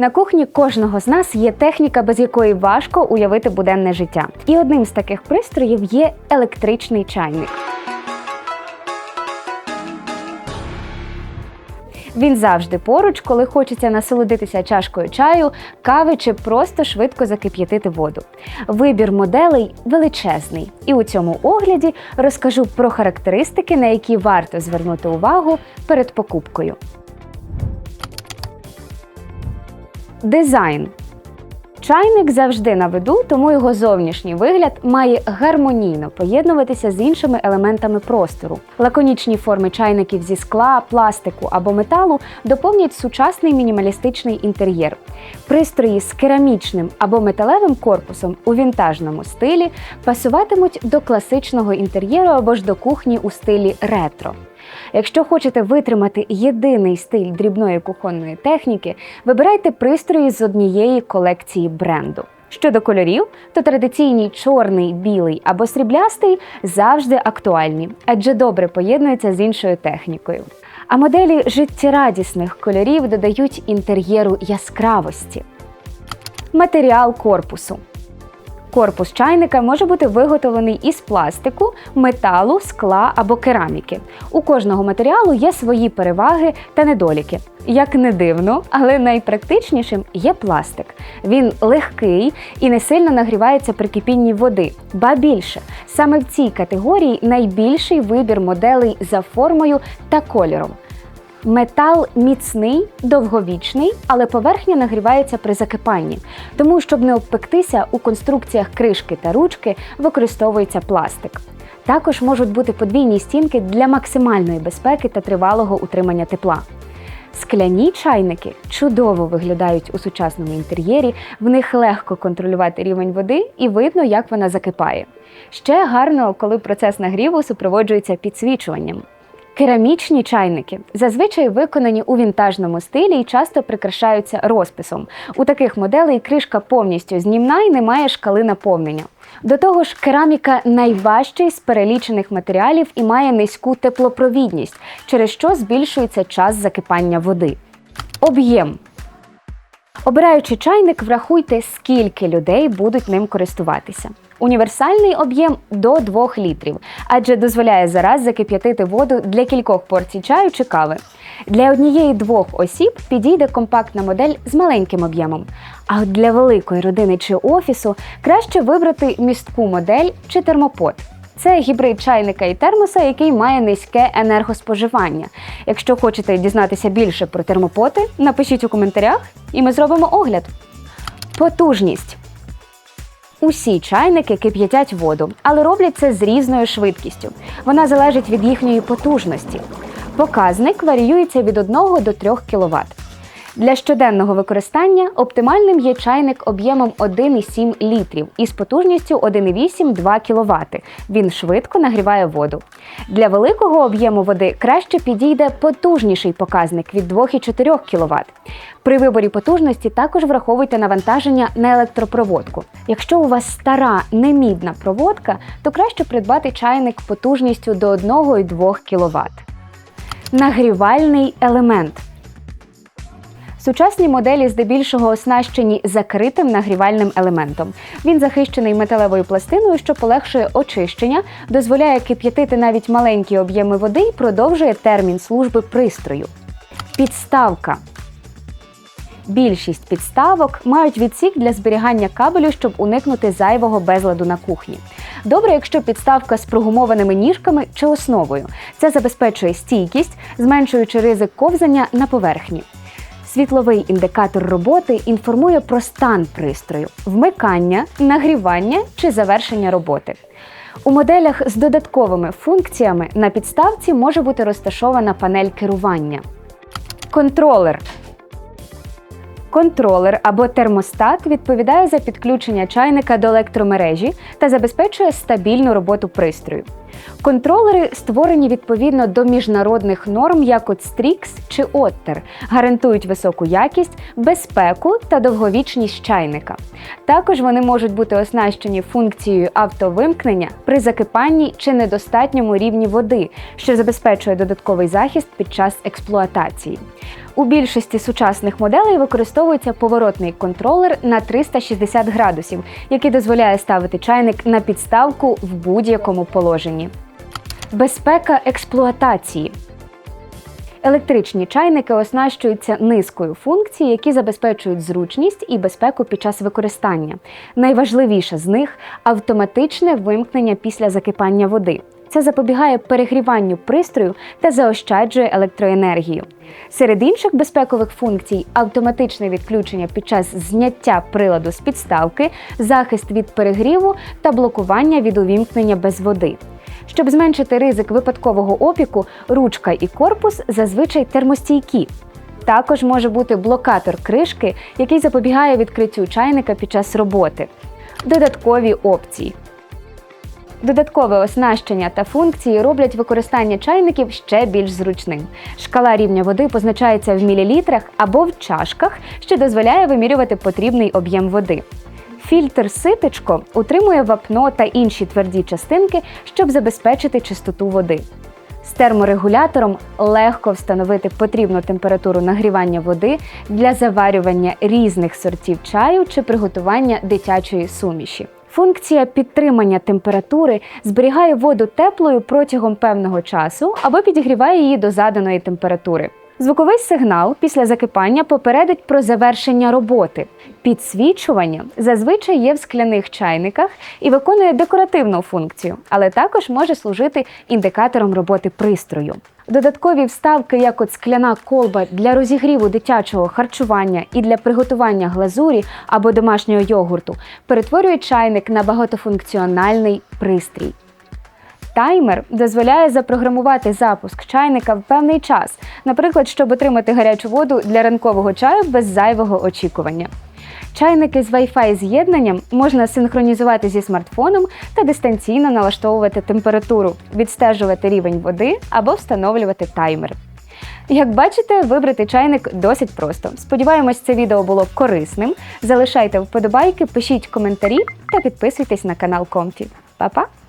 На кухні кожного з нас є техніка, без якої важко уявити буденне життя. І одним з таких пристроїв є електричний чайник. Він завжди поруч, коли хочеться насолодитися чашкою чаю, кави чи просто швидко закип'ятити воду. Вибір моделей величезний, і у цьому огляді розкажу про характеристики, на які варто звернути увагу перед покупкою. Дизайн. Чайник завжди на виду, тому його зовнішній вигляд має гармонійно поєднуватися з іншими елементами простору. Лаконічні форми чайників зі скла, пластику або металу доповнять сучасний мінімалістичний інтер'єр. Пристрої з керамічним або металевим корпусом у вінтажному стилі пасуватимуть до класичного інтер'єру або ж до кухні у стилі ретро. Якщо хочете витримати єдиний стиль дрібної кухонної техніки, вибирайте пристрої з однієї колекції бренду. Щодо кольорів, то традиційні чорний, білий або сріблястий завжди актуальні, адже добре поєднуються з іншою технікою. А моделі життєрадісних кольорів додають інтер'єру яскравості. Матеріал корпусу. Корпус чайника може бути виготовлений із пластику, металу, скла або кераміки. У кожного матеріалу є свої переваги та недоліки. Як не дивно, але найпрактичнішим є пластик. Він легкий і не сильно нагрівається при кипінні води. Ба більше, саме в цій категорії найбільший вибір моделей за формою та кольором. Метал міцний, довговічний, але поверхня нагрівається при закипанні. Тому, щоб не обпектися, у конструкціях кришки та ручки використовується пластик. Також можуть бути подвійні стінки для максимальної безпеки та тривалого утримання тепла. Скляні чайники чудово виглядають у сучасному інтер'єрі, в них легко контролювати рівень води і видно, як вона закипає. Ще гарно, коли процес нагріву супроводжується підсвічуванням. Керамічні чайники зазвичай виконані у вінтажному стилі і часто прикрашаються розписом. У таких моделей кришка повністю знімна і не має шкали наповнення. До того ж, кераміка найважчий з перелічених матеріалів і має низьку теплопровідність, через що збільшується час закипання води. Об'єм Обираючи чайник, врахуйте, скільки людей будуть ним користуватися. Універсальний об'єм до 2 літрів, адже дозволяє зараз закип'ятити воду для кількох порцій чаю чи кави. Для однієї-двох осіб підійде компактна модель з маленьким об'ємом. А от для великої родини чи офісу краще вибрати містку модель чи термопод. Це гібрид чайника і термоса, який має низьке енергоспоживання. Якщо хочете дізнатися більше про термопоти, напишіть у коментарях, і ми зробимо огляд. Потужність. Усі чайники кип'ятять воду, але роблять це з різною швидкістю. Вона залежить від їхньої потужності. Показник варіюється від 1 до 3 кВт. Для щоденного використання оптимальним є чайник об'ємом 1,7 літрів із потужністю 1,8-2 кВт. Він швидко нагріває воду. Для великого об'єму води краще підійде потужніший показник від 2,4 кВт. При виборі потужності також враховуйте навантаження на електропроводку. Якщо у вас стара немідна проводка, то краще придбати чайник потужністю до 1,2 кВт. Нагрівальний елемент. Сучасні моделі здебільшого оснащені закритим нагрівальним елементом. Він захищений металевою пластиною, що полегшує очищення, дозволяє кип'ятити навіть маленькі об'єми води і продовжує термін служби пристрою. Підставка. Більшість підставок мають відсік для зберігання кабелю, щоб уникнути зайвого безладу на кухні. Добре, якщо підставка з прогумованими ніжками чи основою. Це забезпечує стійкість, зменшуючи ризик ковзання на поверхні. Світловий індикатор роботи інформує про стан пристрою, вмикання, нагрівання чи завершення роботи. У моделях з додатковими функціями на підставці може бути розташована панель керування. Контролер. Контролер або термостат відповідає за підключення чайника до електромережі та забезпечує стабільну роботу пристрою. Контролери створені відповідно до міжнародних норм, як от Strix чи Otter, гарантують високу якість, безпеку та довговічність чайника. Також вони можуть бути оснащені функцією автовимкнення при закипанні чи недостатньому рівні води, що забезпечує додатковий захист під час експлуатації. У більшості сучасних моделей використовується поворотний контролер на 360 градусів, який дозволяє ставити чайник на підставку в будь-якому положенні. Безпека експлуатації. Електричні чайники оснащуються низкою функцій, які забезпечують зручність і безпеку під час використання. Найважливіше з них автоматичне вимкнення після закипання води. Це запобігає перегріванню пристрою та заощаджує електроенергію. Серед інших безпекових функцій автоматичне відключення під час зняття приладу з підставки, захист від перегріву та блокування від увімкнення без води. Щоб зменшити ризик випадкового опіку, ручка і корпус зазвичай термостійкі. Також може бути блокатор кришки, який запобігає відкриттю чайника під час роботи. Додаткові опції. Додаткове оснащення та функції роблять використання чайників ще більш зручним. Шкала рівня води позначається в мілілітрах або в чашках, що дозволяє вимірювати потрібний об'єм води. Фільтр ситечко утримує вапно та інші тверді частинки, щоб забезпечити чистоту води. З терморегулятором легко встановити потрібну температуру нагрівання води для заварювання різних сортів чаю чи приготування дитячої суміші. Функція підтримання температури зберігає воду теплою протягом певного часу або підігріває її до заданої температури. Звуковий сигнал після закипання попередить про завершення роботи. Підсвічування зазвичай є в скляних чайниках і виконує декоративну функцію, але також може служити індикатором роботи пристрою. Додаткові вставки, як от скляна колба для розігріву дитячого харчування і для приготування глазурі або домашнього йогурту, перетворюють чайник на багатофункціональний пристрій. Таймер дозволяє запрограмувати запуск чайника в певний час, наприклад, щоб отримати гарячу воду для ранкового чаю без зайвого очікування. Чайники з Wi-Fi з'єднанням можна синхронізувати зі смартфоном та дистанційно налаштовувати температуру, відстежувати рівень води або встановлювати таймер. Як бачите, вибрати чайник досить просто. Сподіваємось, це відео було корисним. Залишайте вподобайки, пишіть коментарі та підписуйтесь на канал Комфі. Па-па!